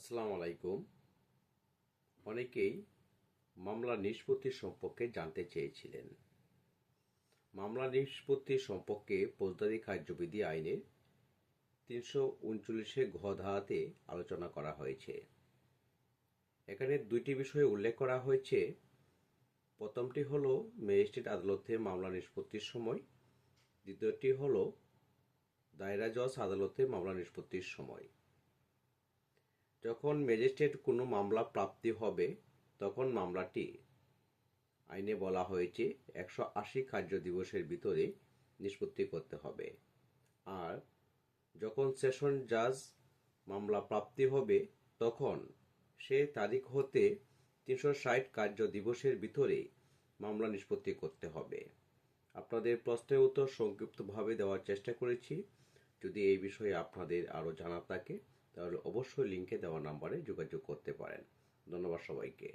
আসসালামু আলাইকুম। অনেকেই মামলা নিষ্পত্তি সম্পর্কে জানতে চেয়েছিলেন। মামলা নিষ্পত্তি সম্পর্কে ফৌজদারি কার্যবিধি আইনের তিনশো উনচল্লিশে ঘ আলোচনা করা হয়েছে। এখানে দুইটি বিষয়ে উল্লেখ করা হয়েছে। প্রথমটি হল ম্যাজিস্ট্রেট আদালতে মামলা নিষ্পত্তির সময়। দ্বিতীয়টি হল দায়রা জজ আদালতে মামলা নিষ্পত্তির সময়। যখন ম্যাজিস্ট্রেট কোনো মামলা প্রাপ্তি হবে, তখন মামলাটি আইনে বলা হয়েছে একশো আশি কার্য দিবসের ভিতরে নিষ্পত্তি করতে হবে। আর যখন সেশন জাজ মামলা প্রাপ্তি হবে, তখন সে তারিখ হতে তিনশো ষাট কার্য দিবসের ভিতরে মামলা নিষ্পত্তি করতে হবে। আপনাদের প্রশ্নের উত্তর সংক্ষিপ্তভাবে দেওয়ার চেষ্টা করেছি। যদি এই বিষয়ে আপনাদের আরও জানা থাকে তাহলে অবশ্যই লিঙ্কে দেওয়া নাম্বারে যোগাযোগ করতে পারেন। ধন্যবাদ সবাইকে।